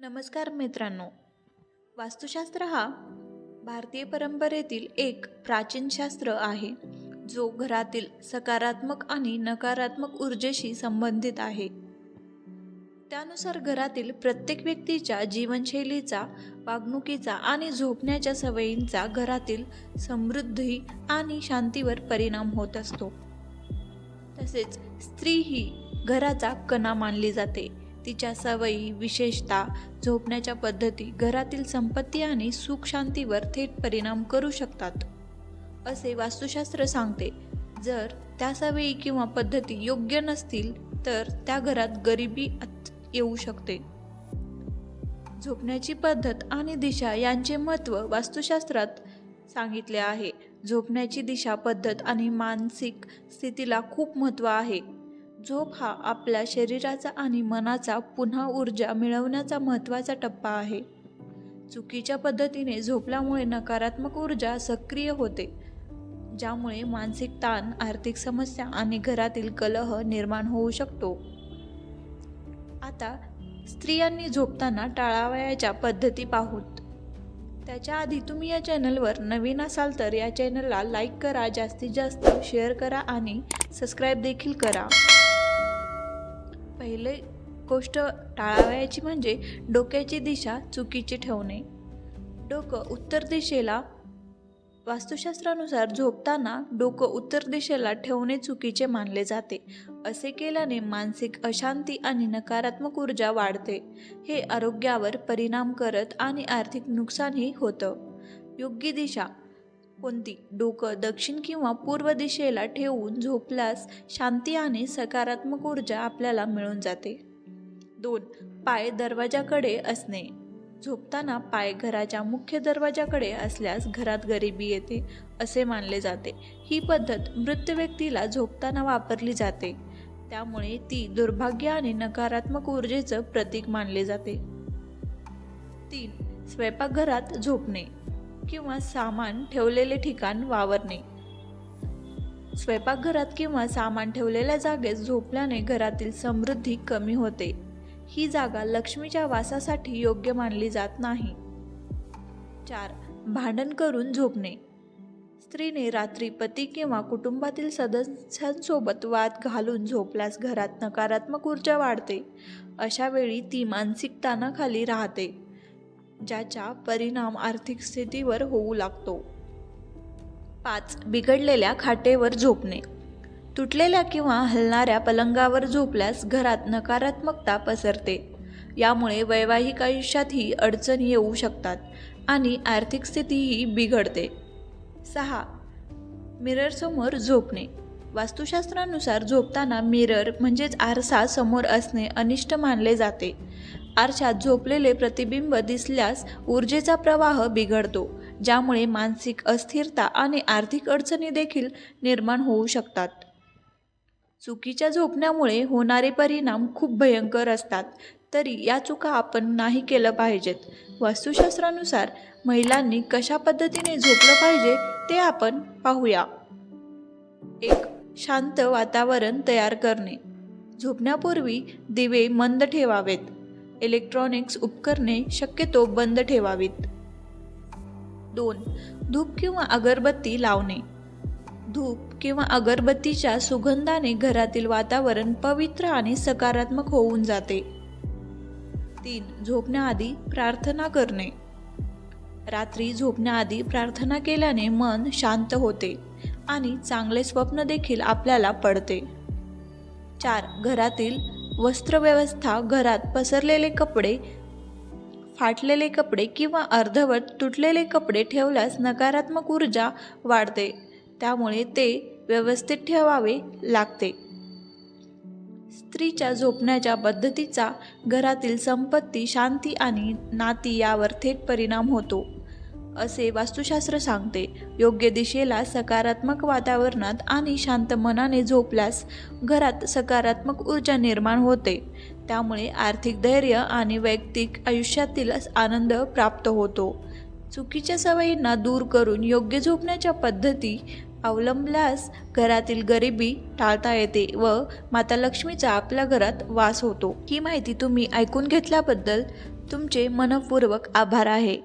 नमस्कार मित्रांनो. वास्तुशास्त्र हा भारतीय परंपरेतील एक प्राचीन शास्त्र आहे जो घरातील सकारात्मक आणि नकारात्मक ऊर्जेशी संबंधित आहे. त्यानुसार घरातील प्रत्येक व्यक्तीच्या जीवनशैलीचा वागणुकीचा आणि झोपण्याच्या सवयींचा घरातील समृद्धी आणि शांतीवर परिणाम होत असतो. तसेच स्त्री ही घराचा कणा मानली जाते. तिच्या सवयी विशेषता झोपण्याच्या पद्धती घरातील संपत्ती आणि सुखशांतीवर थेट परिणाम करू शकतात. असे वास्तुशास्त्र सांगते जर त्या सवयी किंवा पद्धती योग्य नसतील तर त्या घरात गरिबी येऊ शकते. झोपण्याची पद्धत आणि दिशा यांचे महत्त्व वास्तुशास्त्रात सांगितले आहे. झोपण्याची दिशा पद्धत आणि मानसिक स्थितीला खूप महत्त्व आहे. झोप हा आपल्या शरीराचा आणि मनाचा पुन्हा ऊर्जा मिळवण्याचा महत्त्वाचा टप्पा आहे. चुकीच्या पद्धतीने झोपल्यामुळे नकारात्मक ऊर्जा सक्रिय होते ज्यामुळे मानसिक ताण आर्थिक समस्या आणि घरातील कलह निर्माण होऊ शकतो. आता स्त्रियांनी झोपताना टाळावयाच्या पद्धती पाहूत. त्याच्या आधी तुम्ही या चॅनलवर नवीन असाल तर या चॅनलला लाईक करा जास्तीत जास्त शेअर करा आणि सबस्क्राईब देखील करा. पहिले गोष्ट टाळावयाची म्हणजे डोक्याची दिशा चुकीची ठेवणे. डोकं उत्तर दिशेला वास्तुशास्त्रानुसार झोपताना डोकं उत्तर दिशेला ठेवणे चुकीचे मानले जाते. असे केल्याने मानसिक अशांती आणि नकारात्मक ऊर्जा वाढते. हे आरोग्यावर परिणाम करत आणि आर्थिक नुकसानही होतं. योग्य दिशा कोणती? डोकं दक्षिण किंवा पूर्व दिशेला ठेवून झोपल्यास शांती आणि सकारात्मक ऊर्जा आपल्याला मिळून जाते. दोन पाय दरवाजाकडे असणे. झोपताना पाय घराच्या मुख्य दरवाजाकडे असल्यास घरात गरिबी येते असे मानले जाते. ही पद्धत मृत व्यक्तीला झोपताना वापरली जाते. त्यामुळे ती दुर्भाग्य आणि नकारात्मक ऊर्जेचं प्रतीक मानले जाते. तीन स्वयंपाकघरात झोपणे. किंवा सामान ठेवलेले ठिकाण वावरणे. स्वयंपाकघरात किंवा सामान ठेवलेल्या जागेत झोपल्याने घरातील समृद्धी कमी होते. ही जागा लक्ष्मीच्या वासासाठी योग्य मानली जात नाही. चार भांडण करून झोपणे. स्त्रीने रात्री पती किंवा कुटुंबातील सदस्यांसोबत वाद घालून झोपल्यास घरात नकारात्मक ऊर्जा वाढते. अशा वेळी ती मानसिक ताणाखाली राहते. ज्याचा परिणाम आर्थिक स्थितीवर होऊ लागतो. पाच बिघडलेल्या खाटेवर झोपणे. तुटलेल्या किंवा हलणाऱ्या पलंगावर झोपल्यास घरात नकारात्मकता पसरते. यामुळे वैवाहिक आयुष्यातही अडचणी येऊ शकतात आणि आर्थिक स्थितीही बिघडते. सहा मिररसमोर झोपणे. वास्तुशास्त्रानुसार झोपताना मिरर म्हणजेच आरसा समोर असणे अनिष्ट मानले जाते. आरशात झोपलेले प्रतिबिंब दिसल्यास ऊर्जेचा प्रवाह बिघडतो ज्यामुळे मानसिक अस्थिरता आणि आर्थिक अडचणी देखील निर्माण होऊ शकतात. चुकीच्या झोपण्यामुळे होणारे परिणाम खूप भयंकर असतात तरी या चुका आपण नाही केलं पाहिजेत. वास्तुशास्त्रानुसार महिलांनी कशा पद्धतीने झोपलं पाहिजे ते आपण पाहूया. एक शांत वातावरण तयार करणे. झोपण्यापूर्वी दिवे मंद ठेवावेत. इलेक्ट्रॉनिक्स उपकरणे शक्यतो बंद ठेवावीत. दोन धूप किंवा अगरबत्ती लावणे. धूप किंवा अगरबत्तीच्या सुगंधाने घरातील वातावरण पवित्र आणि सकारात्मक होऊन जाते. तीन झोपण्याआधी प्रार्थना करणे. रात्री झोपण्याआधी प्रार्थना केल्याने मन शांत होते. आणि चांगले स्वप्न देखील आपल्याला पडते. चार घरातील वस्त्रव्यवस्था घरात पसरलेले कपडे फाटलेले कपडे किंवा अर्धवट तुटलेले कपडे ठेवल्यास नकारात्मक ऊर्जा वाढते. त्यामुळे ते व्यवस्थित ठेवावे लागते. स्त्रीच्या झोपण्याच्या पद्धतीचा घरातील संपत्ती शांती आणि नाती यावर थेट परिणाम होतो. असे वास्तुशास्त्र सांगते. योग्य दिशेला सकारात्मक वातावरणात आणि शांत मनाने झोपल्यास घरात सकारात्मक ऊर्जा निर्माण होते. त्यामुळे आर्थिक धैर्य आणि वैयक्तिक आयुष्यातील आनंद प्राप्त होतो. चुकीच्या सवयींना दूर करून योग्य झोपण्याच्या पद्धती अवलंबल्यास घरातील गरिबी टाळता येते व माता लक्ष्मीचा आपल्या घरात वास होतो. ही माहिती तुम्ही ऐकून घेतल्याबद्दल तुमचे मनपूर्वक आभार आहे.